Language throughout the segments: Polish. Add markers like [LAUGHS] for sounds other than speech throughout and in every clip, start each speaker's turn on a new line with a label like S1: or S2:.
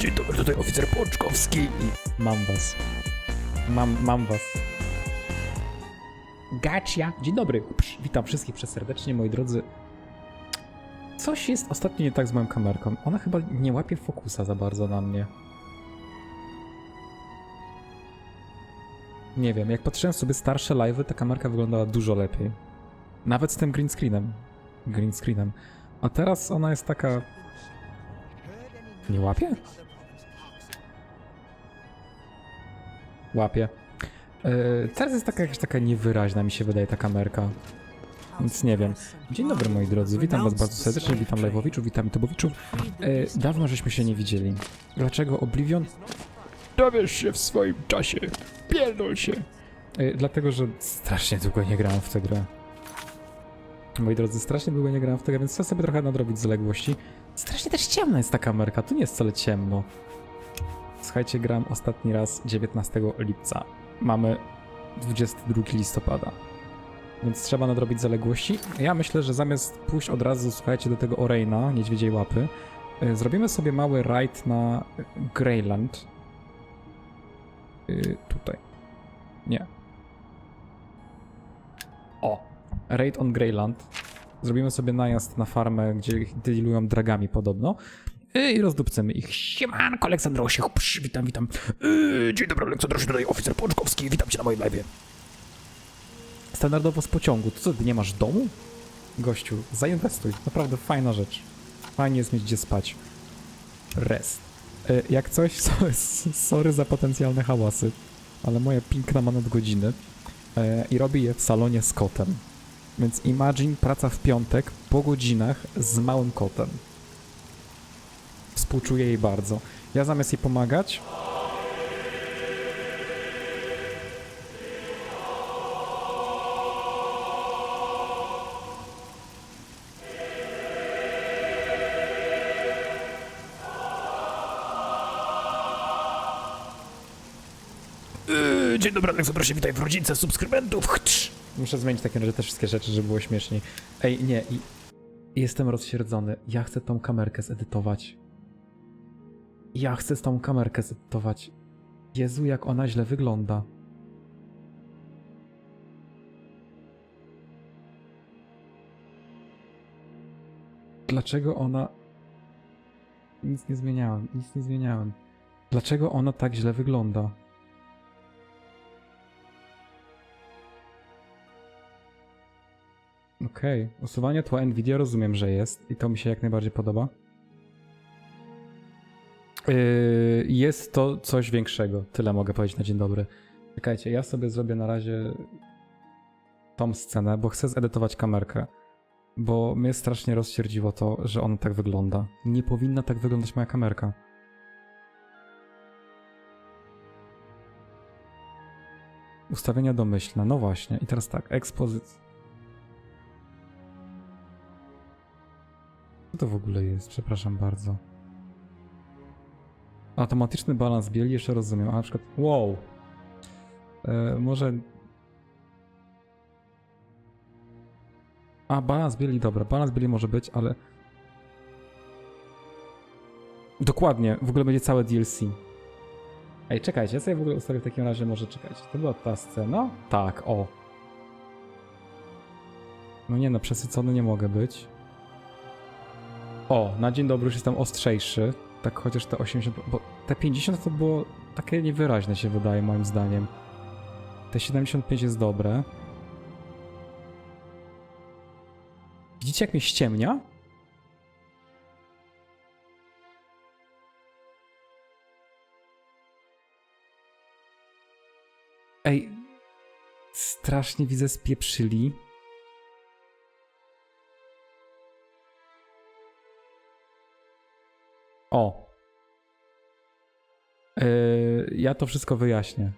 S1: Dzień dobry, tutaj oficer Pączkowski.
S2: Mam was. Mam, mam was. Gacia! Dzień dobry. Witam wszystkich przeserdecznie, moi drodzy. Coś jest ostatnio nie tak z moją kamerką. Ona chyba nie łapie fokusa za bardzo na mnie. Nie wiem, jak patrzyłem sobie starsze live'y, ta kamerka wyglądała dużo lepiej. Nawet z tym green screenem. Green screenem. A teraz ona jest taka... Nie łapie? Łapie. Yy, teraz jest taka jakaś taka niewyraźna, mi się wydaje, ta kamerka. Więc nie wiem. Dzień dobry moi drodzy, witam was bardzo serdecznie, witam live'owiczów, witam youtubowiczów. Yy, dawno żeśmy się nie widzieli. Dlaczego Oblivion?
S1: Dowiesz się w swoim czasie. Pierdol się.
S2: Yy, dlatego, że strasznie długo nie grałem w tę grę. Moi drodzy, strasznie długo nie grałem w tę grę, więc chcę sobie trochę nadrobić zaległości. Strasznie też ciemna jest ta kamerka, tu nie jest wcale ciemno. Słuchajcie, gram ostatni raz 19 lipca. Mamy 22 listopada. Więc trzeba nadrobić zaległości. Ja myślę, że zamiast pójść od razu, słuchajcie, do tego Oreina, Niedźwiedziej Łapy, y, zrobimy sobie mały raid na Greyland. Y, tutaj. Nie. O! Raid on Greyland. Zrobimy sobie najazd na farmę, gdzie dealują dragami podobno. Y, I rozdupcymy ich.
S1: Siemanko, Aleksandr Osiech. Psz, witam, witam. Yy, dzień dobry, Aleksandr Osiech, tutaj oficer Pączkowski. Witam cię na moim live.
S2: Standardowo z pociągu. To co, ty nie masz domu? Gościu, zainwestuj. Naprawdę fajna rzecz. Fajnie jest mieć gdzie spać. Rest. Y, Jak coś, [LAUGHS] sorry za potencjalne hałasy, ale moja piękna ma nadgodziny y, i robi je w salonie z kotem. Więc imagine praca w piątek po godzinach z małym kotem. Współczuję jej bardzo. Ja zamiast jej pomagać,
S1: Yy, dzień dobry, Aleksandr Osiech, witaj w rodzince subskrybentów. Chtsz.
S2: Muszę zmienić takie razie te wszystkie rzeczy, żeby było śmieszniej. Ej, nie, i jestem rozsierdzony. Ja chcę tą kamerkę zedytować. Ja chcę z tą kamerkę zedytować. Jezu, jak ona źle wygląda. Dlaczego ona... Nic nie zmieniałem, nic nie zmieniałem. Dlaczego ona tak źle wygląda? Okej, usuwanie tła Nvidia rozumiem, że jest i to mi się jak najbardziej podoba. Yy, jest to coś większego, tyle mogę powiedzieć na dzień dobry. Czekajcie, ja sobie zrobię na razie tą scenę, bo chcę zedytować kamerkę. Bo mnie strasznie rozsierdziło to, że ona tak wygląda. Nie powinna tak wyglądać moja kamerka. Ustawienia domyślne, no właśnie. I teraz tak, ekspozycja. Co to w ogóle jest? Przepraszam bardzo. Automatyczny balans bieli jeszcze rozumiem, a na przykład... Wow! E, może... A, balans bieli, dobra, balans bieli może być, ale... Dokładnie, w ogóle będzie całe DLC. Ej, czekajcie, ja sobie w ogóle ustawię w takim razie, może czekać. To była ta scena? Tak, o. No nie no, przesycony nie mogę być. O, na dzień dobry już jestem ostrzejszy. Tak chociaż te 80. Bo te 50 to było takie niewyraźne się wydaje, moim zdaniem. Te 75 jest dobre. Widzicie, jak mnie ściemnia? Ej, strasznie widzę spieprzyli. O. Yy, ja to wszystko wyjaśnię.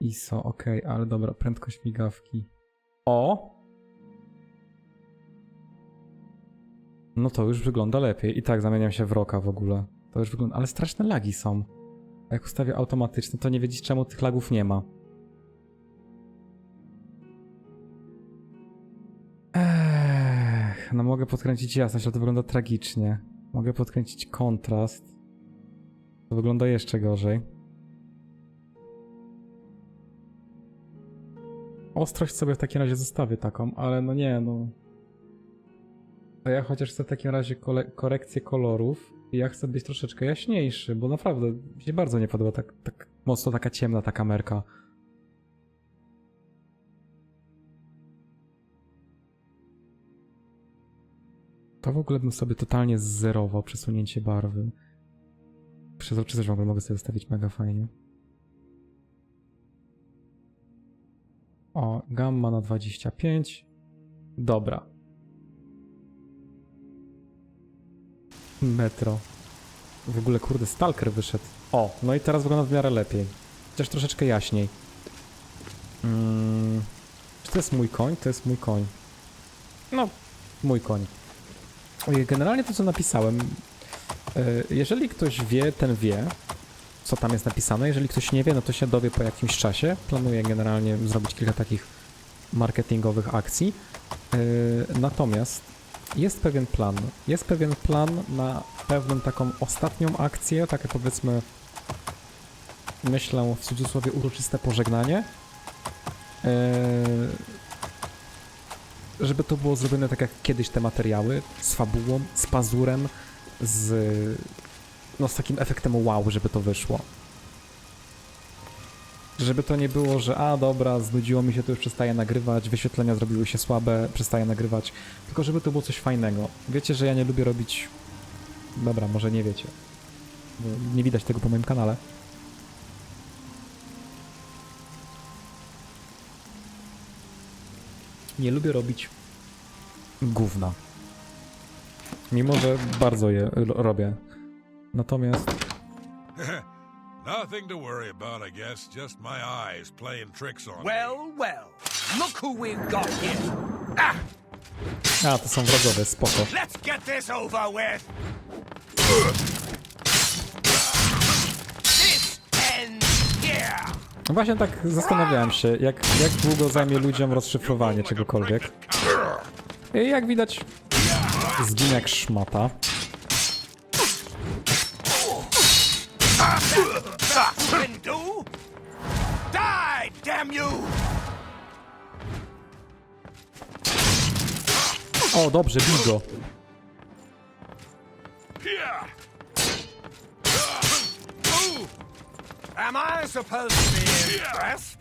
S2: ISO, ok, ale dobra, prędkość migawki. O! No to już wygląda lepiej. I tak zamieniam się w roka w ogóle. To już wygląda, ale straszne lagi są. A jak ustawię automatyczne, to nie wiedzieć czemu tych lagów nie ma. No mogę podkręcić jasność, ale to wygląda tragicznie. Mogę podkręcić kontrast. To wygląda jeszcze gorzej. Ostrość sobie w takim razie zostawię taką, ale no nie, no. To ja chociaż chcę w takim razie korekcję kolorów i ja chcę być troszeczkę jaśniejszy, bo naprawdę mi się bardzo nie podoba tak, tak mocno taka ciemna ta kamerka. To w ogóle bym sobie totalnie zerował przesunięcie barwy. Przezroczystość coś w ogóle mogę sobie ustawić mega fajnie. O, gamma na 25. Dobra. Metro. W ogóle, kurde, Stalker wyszedł. O, no i teraz wygląda w miarę lepiej. Chociaż troszeczkę jaśniej. Mm, czy to jest mój koń? To jest mój koń. No, mój koń. Generalnie to, co napisałem, e, jeżeli ktoś wie, ten wie, co tam jest napisane. Jeżeli ktoś nie wie, no to się dowie po jakimś czasie. Planuję generalnie zrobić kilka takich marketingowych akcji. E, Natomiast jest pewien plan. Jest pewien plan na pewną taką ostatnią akcję, takie powiedzmy, myślę w cudzysłowie uroczyste pożegnanie. Żeby to było zrobione tak jak kiedyś te materiały, z fabułą, z pazurem, z, no, z takim efektem wow, żeby to wyszło. Żeby to nie było, że a dobra, znudziło mi się, to już przestaję nagrywać, wyświetlenia zrobiły się słabe, przestaję nagrywać, tylko żeby to było coś fajnego. Wiecie, że ja nie lubię robić... Dobra, może nie wiecie. Nie widać tego po moim kanale. Nie lubię robić gówna. Mimo, że bardzo je robię. Natomiast [LAUGHS]
S3: Nothing to worry about, I guess. Just my eyes playing tricks on.
S4: Well, well, look who we've got here.
S2: A, to są wrogowie, spoko.
S4: Let's get this over with.
S2: No Właśnie tak zastanawiałem się, jak, jak długo zajmie ludziom rozszyfrowanie czegokolwiek. I jak widać, zginę jak szmata. O, dobrze, bij
S4: Am I supposed to be impressed?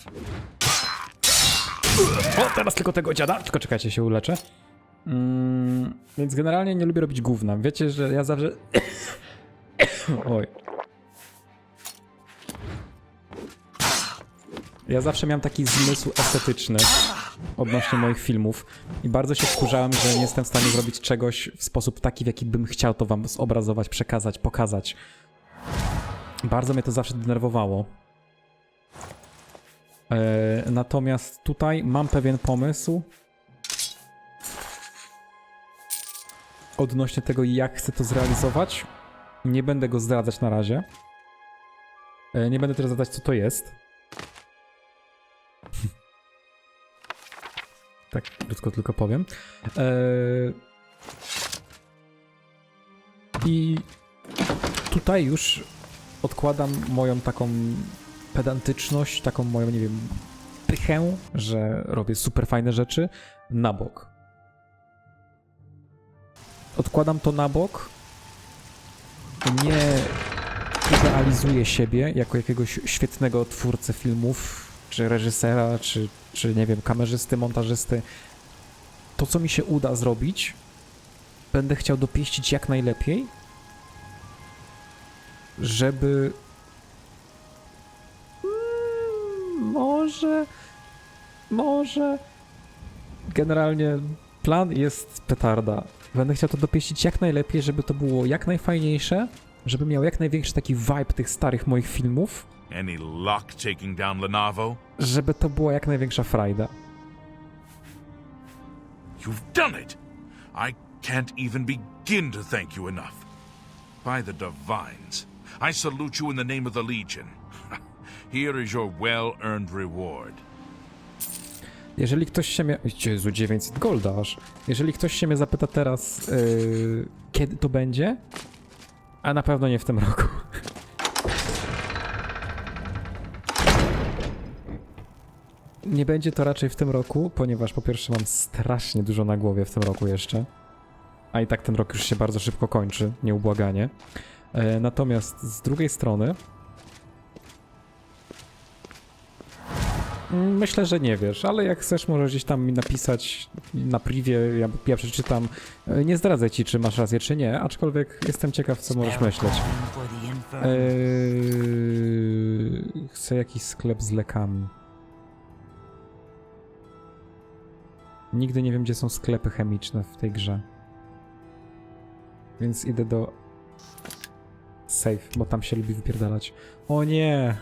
S2: O, teraz tylko tego dziada. Tylko czekajcie, się uleczę. Mm, więc generalnie nie lubię robić gówna. Wiecie, że ja zawsze... [COUGHS] Oj. Ja zawsze miałem taki zmysł estetyczny odnośnie moich filmów i bardzo się wkurzałem, że nie jestem w stanie zrobić czegoś w sposób taki, w jaki bym chciał to wam zobrazować, przekazać, pokazać. Bardzo mnie to zawsze denerwowało. E, natomiast tutaj mam pewien pomysł odnośnie tego, jak chcę to zrealizować. Nie będę go zdradzać na razie. E, nie będę też zdradzać, co to jest. [LAUGHS] tak krótko tylko powiem. E, I tutaj już odkładam moją taką pedantyczność, taką moją, nie wiem, pychę, że robię super fajne rzeczy na bok. Odkładam to na bok. Nie idealizuję siebie jako jakiegoś świetnego twórcę filmów, czy reżysera, czy, czy nie wiem, kamerzysty, montażysty. To, co mi się uda zrobić, będę chciał dopieścić jak najlepiej, żeby Może. Może. Generalnie plan jest petarda. Będę chciał to dopieścić jak najlepiej, żeby to było jak najfajniejsze, żeby miał jak największy taki vibe tych starych moich filmów,
S3: Any luck taking down Lenavo?
S2: żeby to była jak największa frajda.
S3: You've done it! I can't even begin to thank you enough. By the divines, I salute you in the name of the Legion. [LAUGHS] Here is your well earned reward.
S2: Jeżeli ktoś się mnie... Jezu, 900 golda aż. Jeżeli ktoś się mnie zapyta teraz, yy, kiedy to będzie? A na pewno nie w tym roku. [LAUGHS] Nie będzie to raczej w tym roku, ponieważ po pierwsze mam strasznie dużo na głowie w tym roku jeszcze. A i tak ten rok już się bardzo szybko kończy, nieubłaganie. E, natomiast z drugiej strony. mm, Myślę, że nie wiesz, ale jak chcesz, możesz gdzieś tam mi napisać na privie, ja, ja przeczytam. E, Nie zdradzę ci, czy masz rację, czy nie, aczkolwiek jestem ciekaw, co możesz myśleć. Eee, chcę jakiś sklep z lekami. Nigdy nie wiem, gdzie są sklepy chemiczne w tej grze. Więc idę do safe, bo tam się lubi wypierdalać. O nie!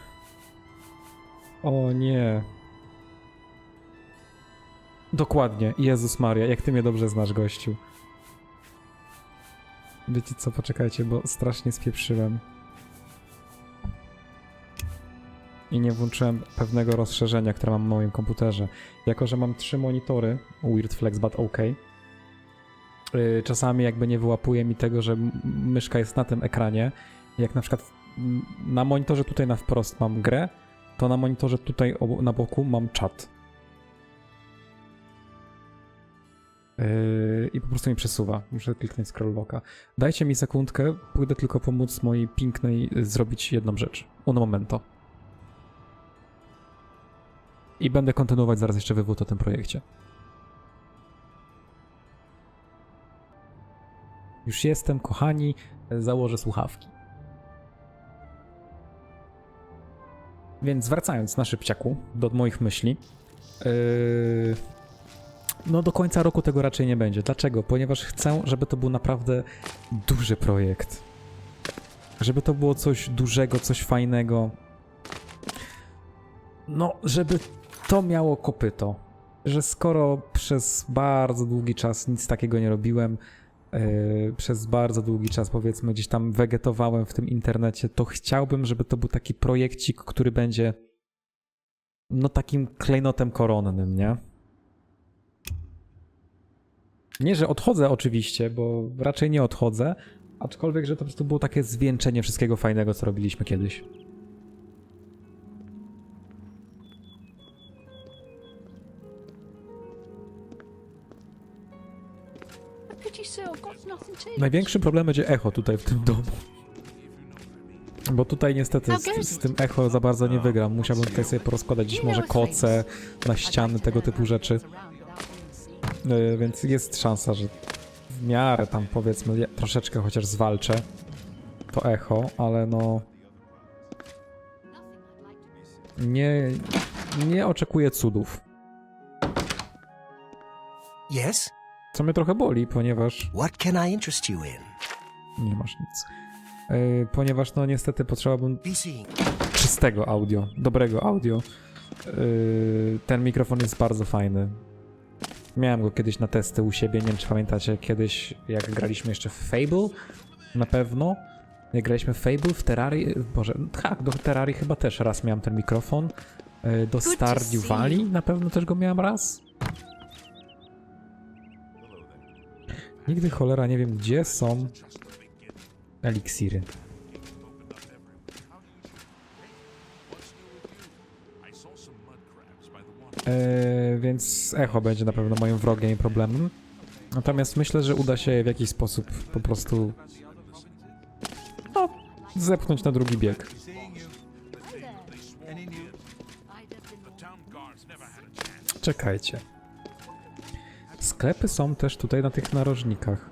S2: O nie! Dokładnie, Jezus Maria, jak ty mnie dobrze znasz, gościu. Wiecie co, poczekajcie, bo strasznie spieprzyłem. i nie włączyłem pewnego rozszerzenia, które mam w moim komputerze. Jako, że mam trzy monitory, weird flex, but ok. Yy, czasami jakby nie wyłapuje mi tego, że myszka jest na tym ekranie. Jak na przykład na monitorze tutaj na wprost mam grę, to na monitorze tutaj na boku mam czat. Yy, I po prostu mi przesuwa. Muszę kliknąć scrollboka. Dajcie mi sekundkę, pójdę tylko pomóc mojej pięknej zrobić jedną rzecz. Un momento. I będę kontynuować zaraz jeszcze wywód o tym projekcie. Już jestem, kochani, założę słuchawki. Więc wracając na szybciaku do moich myśli. Yy... No do końca roku tego raczej nie będzie. Dlaczego? Ponieważ chcę, żeby to był naprawdę duży projekt. Żeby to było coś dużego, coś fajnego. No, żeby to miało kopyto. Że skoro przez bardzo długi czas nic takiego nie robiłem, przez bardzo długi czas powiedzmy gdzieś tam wegetowałem w tym internecie, to chciałbym, żeby to był taki projekcik, który będzie no takim klejnotem koronnym, nie? Nie, że odchodzę oczywiście, bo raczej nie odchodzę, aczkolwiek, że to po prostu było takie zwieńczenie wszystkiego fajnego, co robiliśmy kiedyś.
S5: I've got nothing to eat.
S2: Największy problem będzie echo tutaj w tym domu. Bo tutaj niestety z, z tym echo za bardzo nie wygram. Musiałbym tutaj sobie porozkładać gdzieś może koce na ściany, tego typu rzeczy. Yy, Więc jest szansa, że w miarę tam powiedzmy ja troszeczkę chociaż zwalczę to echo, ale no nie, nie oczekuję cudów.
S4: Yes?
S2: Co mnie trochę boli, ponieważ
S4: What can I interest you in?
S2: nie masz nic. Yy, ponieważ no niestety potrzebowałbym czystego audio, dobrego audio. Yy, ten mikrofon jest bardzo fajny. Miałem go kiedyś na testy u siebie, nie wiem czy pamiętacie, kiedyś jak graliśmy jeszcze w Fable, na pewno. Jak graliśmy w Fable, w Terrarii, boże, tak, do Terrarii chyba też raz miałem ten mikrofon. Yy, do Stardew. Valley na pewno też go miałem raz. Nigdy cholera nie wiem gdzie są eliksiry. Eee, więc echo będzie na pewno moim wrogiem i problemem. Natomiast myślę, że uda się je w jakiś sposób po prostu no, zepchnąć na drugi bieg. Czekajcie. Sklepy są też tutaj na tych narożnikach.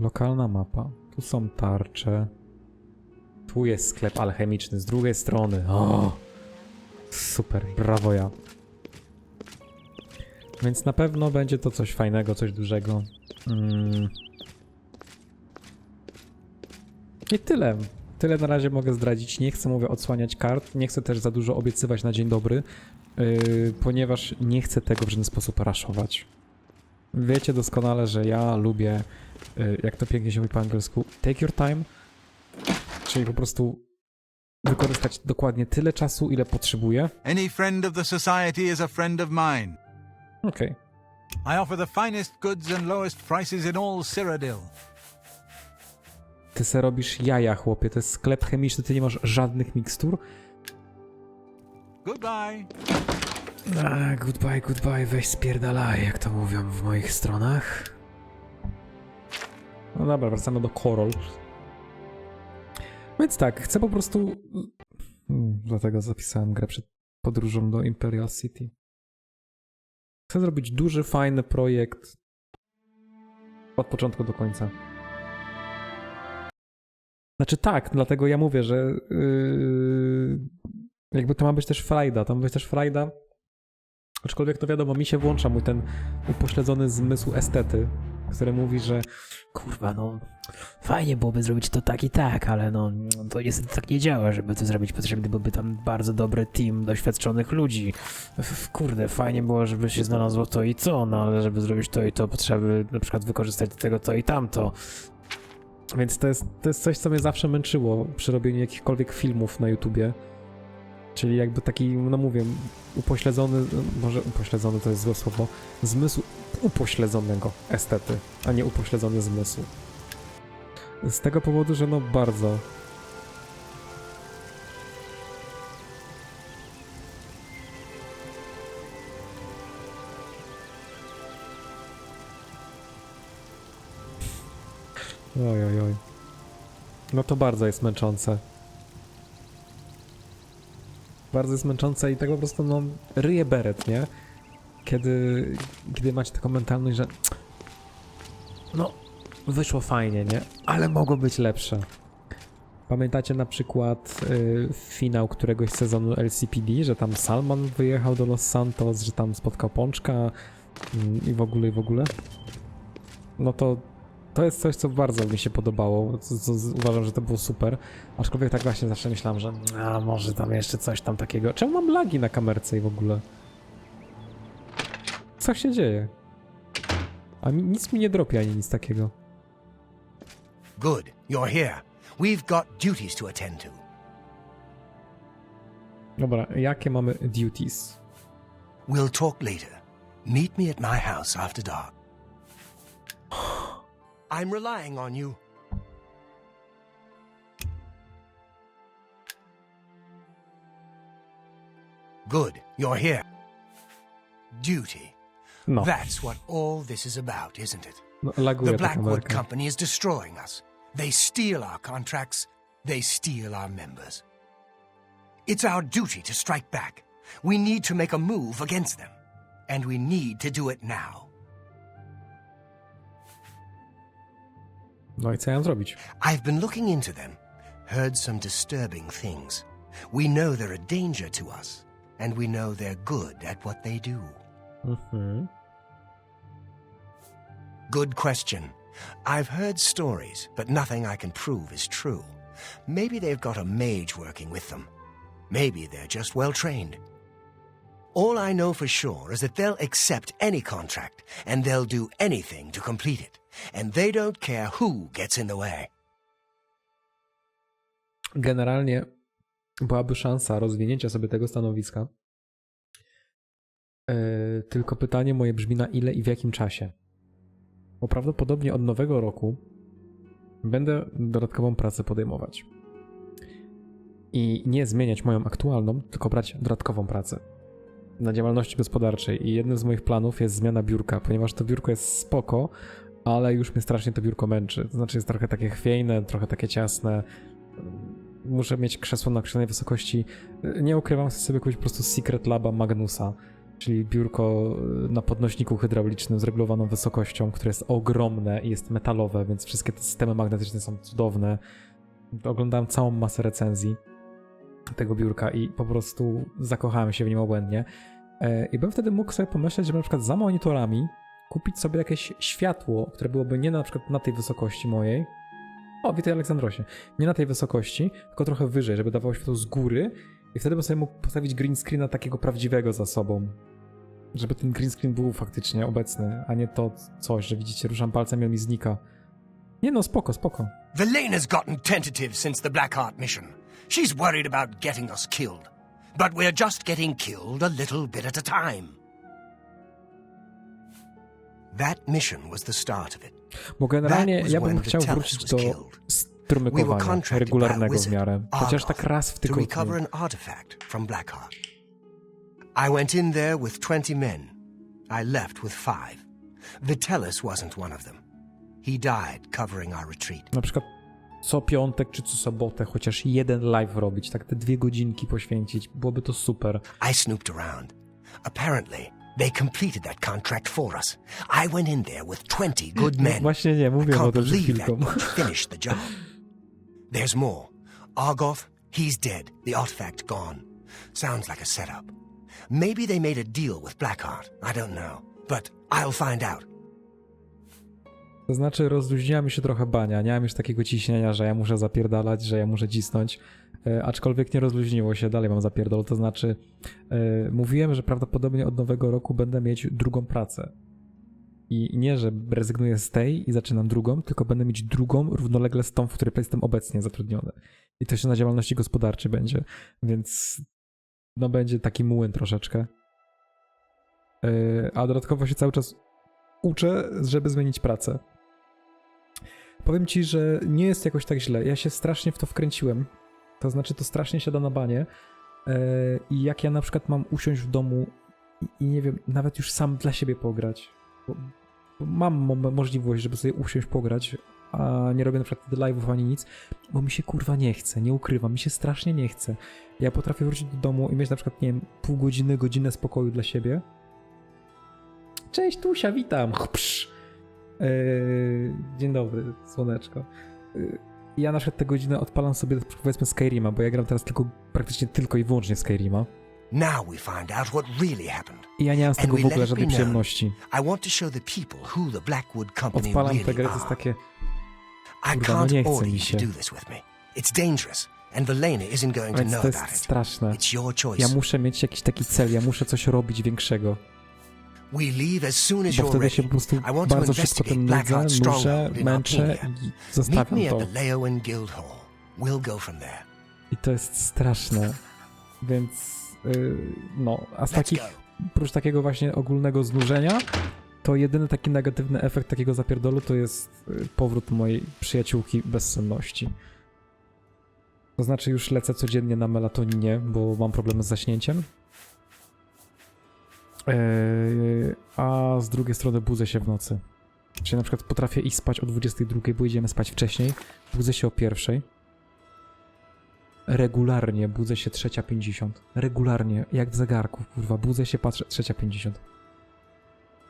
S2: Lokalna mapa. Tu są tarcze. Tu jest sklep alchemiczny z drugiej strony. O! Super, brawo ja. Więc na pewno będzie to coś fajnego, coś dużego. Mm. I tyle. Tyle na razie mogę zdradzić. Nie chcę, mówię, odsłaniać kart. Nie chcę też za dużo obiecywać na dzień dobry, yy, ponieważ nie chcę tego w żaden sposób raszować. Wiecie doskonale, że ja lubię, yy, jak to pięknie się mówi po angielsku, take your time, czyli po prostu wykorzystać dokładnie tyle czasu, ile potrzebuję.
S6: Any friend of the Society is a friend of mine.
S2: Okej.
S6: I offer the finest goods and lowest prices in all Cyrodiil.
S2: Ty se robisz jaja, chłopie. To jest sklep chemiczny, ty nie masz żadnych mikstur.
S6: Goodbye.
S2: A, goodbye, goodbye, weź spierdalaj, jak to mówią w moich stronach. No dobra, wracamy do Korol. Więc tak, chcę po prostu... Hmm, dlatego zapisałem grę przed podróżą do Imperial City. Chcę zrobić duży, fajny projekt od początku do końca. Znaczy tak, dlatego ja mówię, że yy, jakby to ma być też frajda, to ma być też frajda Aczkolwiek to wiadomo, mi się włącza mój ten upośledzony zmysł estety, który mówi, że
S1: Kurwa, no fajnie byłoby zrobić to tak i tak, ale no to niestety tak nie działa, żeby to zrobić potrzebny byłby tam bardzo dobry team doświadczonych ludzi. Kurde, fajnie było, żeby się znalazło to i co, no ale żeby zrobić to i to potrzeba by na przykład wykorzystać do tego to i tamto.
S2: Więc to jest, to jest coś, co mnie zawsze męczyło przy robieniu jakichkolwiek filmów na YouTubie. Czyli jakby taki, no mówię, upośledzony, może upośledzony to jest złe słowo, zmysł upośledzonego estety, a nie upośledzony zmysł. Z tego powodu, że no bardzo. Oj, oj, oj. No to bardzo jest męczące. Bardzo jest męczące i tak po prostu, no, ryje beret, nie? Kiedy, kiedy macie taką mentalność, że no, wyszło fajnie, nie? Ale mogło być lepsze. Pamiętacie na przykład y, finał któregoś sezonu LCPD, że tam Salman wyjechał do Los Santos, że tam spotkał Pączka mm, i w ogóle, i w ogóle? No to to jest coś, co bardzo mi się podobało. Co, co, uważam, że to było super. Aczkolwiek tak właśnie zawsze myślałem, że a może tam jeszcze coś tam takiego. Czemu mam lagi na kamerce i w ogóle? Co się dzieje? A mi, nic mi nie dropi ani nic takiego.
S4: Good, you're here. We've got duties to attend to.
S2: Dobra, jakie mamy duties?
S4: We'll talk later. Meet me at my house after dark. I'm relying on you. Good, you're here. Duty.
S2: No,
S4: That's what all this is about, isn't it? The Blackwood. Company is destroying us. They steal our contracts. They steal our members. It's our duty to strike back. We need to make a move against them. And we need to do it now.
S2: No i co ja mam zrobić?
S4: I've been looking into them, heard some disturbing things. We know they're a danger to us, and we know they're good at what they do.
S2: Mhm.
S4: Good question. I've heard stories, but nothing I can prove is true. Maybe they've got a mage working with them. Maybe they're just well trained. All I know for sure is that they'll accept any contract and they'll do anything to complete it. And they don't care who gets in the way.
S2: Generalnie byłaby szansa rozwinięcia sobie tego stanowiska. Yy, tylko pytanie moje brzmi na ile i w jakim czasie. Bo prawdopodobnie od nowego roku będę dodatkową pracę podejmować. I nie zmieniać moją aktualną, tylko brać dodatkową pracę na działalności gospodarczej. I jednym z moich planów jest zmiana biurka, ponieważ to biurko jest spoko, ale już mnie strasznie to biurko męczy. To znaczy jest trochę takie chwiejne, trochę takie ciasne. Muszę mieć krzesło na określonej wysokości. Nie ukrywam, sobie kupić po prostu Secret Laba Magnusa, czyli biurko na podnośniku hydraulicznym z regulowaną wysokością, które jest ogromne i jest metalowe, więc wszystkie te systemy magnetyczne są cudowne. Oglądałem całą masę recenzji tego biurka i po prostu zakochałem się w nim obłędnie. E, I bym wtedy mógł sobie pomyśleć, żeby na przykład za monitorami kupić sobie jakieś światło, które byłoby nie na przykład na tej wysokości mojej. O, witaj Aleksandrosie. Nie na tej wysokości, tylko trochę wyżej, żeby dawało światło z góry i wtedy bym sobie mógł postawić green screena takiego prawdziwego za sobą. Żeby ten green screen był faktycznie obecny, a nie to coś, że widzicie, ruszam palcem i on mi znika. Nie no, spoko, spoko.
S4: The gotten tentative since the Blackheart mission. She's worried about getting us killed. But we're just getting killed a little bit at a time.
S2: Bo generalnie ja bym chciał wrócić do strumykowania regularnego w miarę. Chociaż tak raz w tygodniu.
S4: I went in there with 20 men. I left with five. Vitalis wasn't one of them. He died covering our retreat.
S2: Na przykład co piątek czy co sobotę chociaż jeden live robić, tak te dwie godzinki poświęcić, byłoby to super.
S4: I snooped around. Apparently, they completed that contract for us. I went in there with 20 good men.
S2: Właśnie nie, mówię o tym przed chwilką.
S4: finished the job. There's more. Argoth, he's dead. The artifact gone. Sounds like a setup. Maybe they made a deal with Blackheart. I don't know. But I'll find out.
S2: To znaczy rozluźniła mi się trochę bania, nie mam już takiego ciśnienia, że ja muszę zapierdalać, że ja muszę cisnąć, aczkolwiek nie rozluźniło się, dalej mam zapierdol, to znaczy e, mówiłem, że prawdopodobnie od nowego roku będę mieć drugą pracę. I nie, że rezygnuję z tej i zaczynam drugą, tylko będę mieć drugą równolegle z tą, w której jestem obecnie zatrudniony. I to się na działalności gospodarczej będzie, więc no będzie taki młyn troszeczkę. E, a dodatkowo się cały czas uczę, żeby zmienić pracę. Powiem ci, że nie jest jakoś tak źle. Ja się strasznie w to wkręciłem. To znaczy, to strasznie siada na banie. Yy, I jak ja na przykład mam usiąść w domu i, nie wiem, nawet już sam dla siebie pograć. Bo, bo mam mo możliwość, żeby sobie usiąść pograć, a nie robię na przykład live'ów ani nic, bo mi się kurwa nie chce, nie ukrywam, mi się strasznie nie chce. Ja potrafię wrócić do domu i mieć na przykład, nie wiem, pół godziny, godzinę spokoju dla siebie. Cześć Tusia, witam. Yy, dzień dobry, słoneczko. Yy, ja na przykład tę godzinę odpalam sobie powiedzmy Skyrima, bo ja gram teraz tylko praktycznie tylko i wyłącznie Skyrima.
S4: Now we find out what really happened.
S2: I ja nie mam z tego w ogóle żadnej przyjemności. Odpalam tę grę, to jest takie... Kurwa, no nie chce mi się.
S4: and Velena isn't going to know about it.
S2: straszne. Ja muszę mieć jakiś taki cel, ja muszę coś robić większego. Bo wtedy się po prostu bardzo szybko tym nudzę,
S4: in
S2: męczę i zostawiam to. I to jest straszne. Więc yy, no, a z takich, oprócz takiego właśnie ogólnego znużenia, to jedyny taki negatywny efekt takiego zapierdolu to jest y, powrót mojej przyjaciółki bezsenności. To znaczy już lecę codziennie na melatoninie, bo mam problem z zaśnięciem. Yy, a z drugiej strony budzę się w nocy. Czyli na przykład potrafię iść spać o 22, bo idziemy spać wcześniej. Budzę się o pierwszej. Regularnie budzę się 3.50. Regularnie, jak w zegarku, kurwa. Budzę się, patrzę, 3.50.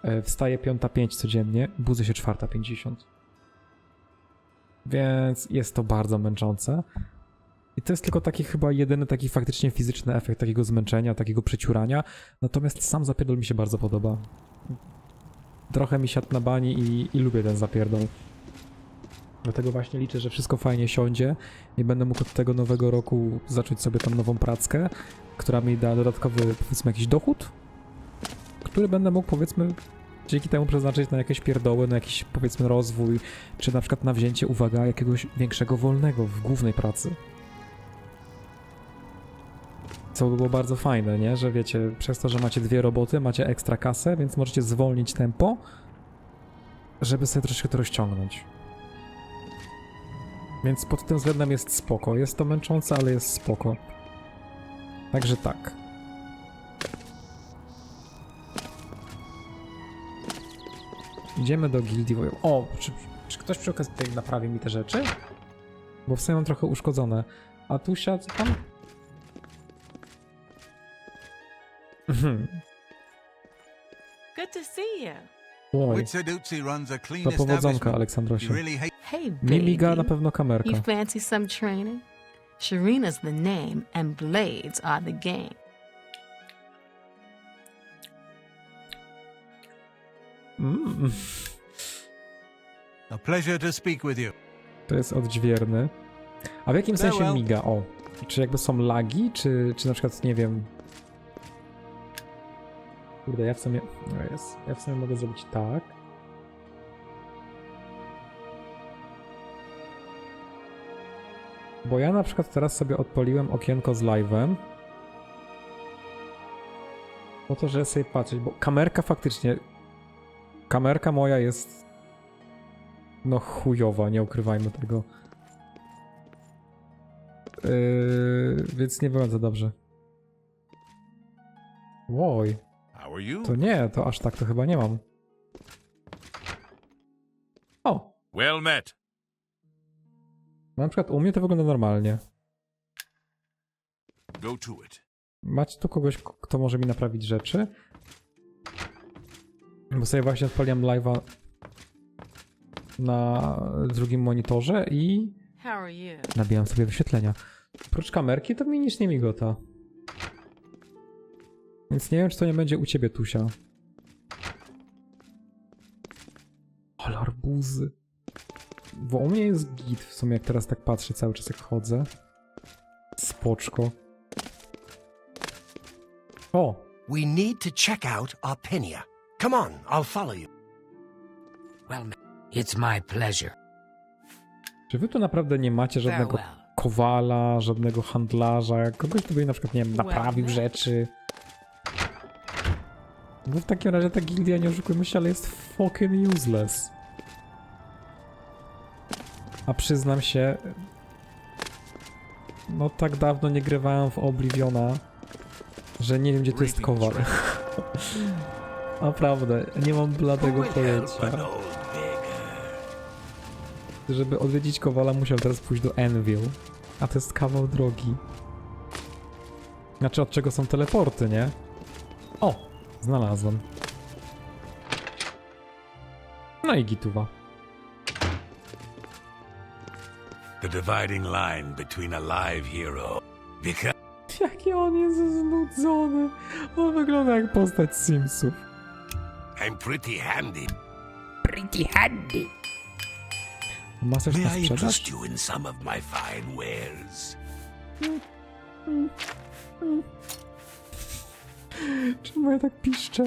S2: E, Wstaję 5.05 codziennie, budzę się 4.50. Więc jest to bardzo męczące. I to jest tylko taki chyba jedyny taki faktycznie fizyczny efekt takiego zmęczenia, takiego przeciurania. Natomiast sam zapierdol mi się bardzo podoba. Trochę mi siadł na bani i, i lubię ten zapierdol. Dlatego właśnie liczę, że wszystko fajnie siądzie i będę mógł od tego nowego roku zacząć sobie tam nową prackę, która mi da dodatkowy, powiedzmy, jakiś dochód, który będę mógł, powiedzmy, dzięki temu przeznaczyć na jakieś pierdoły, na jakiś, powiedzmy, rozwój, czy na przykład na wzięcie, uwaga, jakiegoś większego wolnego w głównej pracy. Co by było bardzo fajne, nie? Że wiecie, przez to, że macie dwie roboty, macie ekstra kasę, więc możecie zwolnić tempo, żeby sobie troszeczkę to rozciągnąć. Więc pod tym względem jest spoko. Jest to męczące, ale jest spoko. Także tak. Idziemy do gildii. O, czy, czy ktoś przy okazji tutaj naprawi mi te rzeczy? Bo w sumie mam trochę uszkodzone. A Tusia, co tam?
S7: Good to see you.
S2: Oj,
S6: Witsaducci runs a clean
S2: to powodzonka, Aleksandrosie.
S7: Hey,
S2: Mi miga na
S7: baby.
S2: pewno kamerka.
S7: You fancy some training? Sharina's the name, and blades are the game.
S2: Mm,
S6: a pleasure to speak with you.
S2: to jest odźwierny. A w jakim sensie miga? O, czy jakby są lagi, czy, czy na przykład, nie wiem... Kurde, ja w sumie... O jest, ja w sumie mogę zrobić tak. Bo ja na przykład teraz sobie odpaliłem okienko z live'em. Po to, żeby sobie patrzeć, bo kamerka faktycznie... Kamerka moja jest... No chujowa, nie ukrywajmy tego. Yy, więc nie za dobrze.
S3: You?
S2: To nie, to aż tak to chyba nie mam. O,
S3: Well met.
S2: na przykład u mnie to wygląda normalnie.
S3: Go to it.
S2: Macie tu kogoś, kto może mi naprawić rzeczy? Bo sobie właśnie odpaliłem live'a na drugim monitorze i nabijam sobie wyświetlenia. Oprócz kamerki to mi nic nie migota. Więc nie wiem, czy to nie będzie u ciebie, Tusia. Ale arbuzy. Bo u mnie jest git w sumie, jak teraz tak patrzę cały czas jak chodzę. Spoczko. O!
S4: We need to check out Arpenia. Come on, I'll follow you.
S8: Well, it's my pleasure.
S2: Czy wy tu naprawdę nie macie żadnego
S8: Farewell.
S2: kowala, żadnego handlarza, kogoś, kto by na przykład, nie wiem, naprawił rzeczy? Bo w takim razie ta gildia, nie oszukujmy się, ale jest fucking useless. A przyznam się, no tak dawno nie grywałem w Obliviona, że nie wiem, gdzie tu jest kowal. [LAUGHS] Naprawdę, nie mam bladego pojęcia. Żeby odwiedzić Kowala musiał teraz pójść do Envil. A to jest kawał drogi. Znaczy od czego są teleporty, nie? O! Znalazłem. No i gituwa.
S9: The dividing line between a live hero because
S2: Jaki on jest znudzony. On wygląda jak postać Simsów.
S9: I'm pretty handy.
S8: Pretty handy.
S2: Ma coś na
S9: May I interest you in some of my fine wares?
S2: Czemu ja tak piszczę?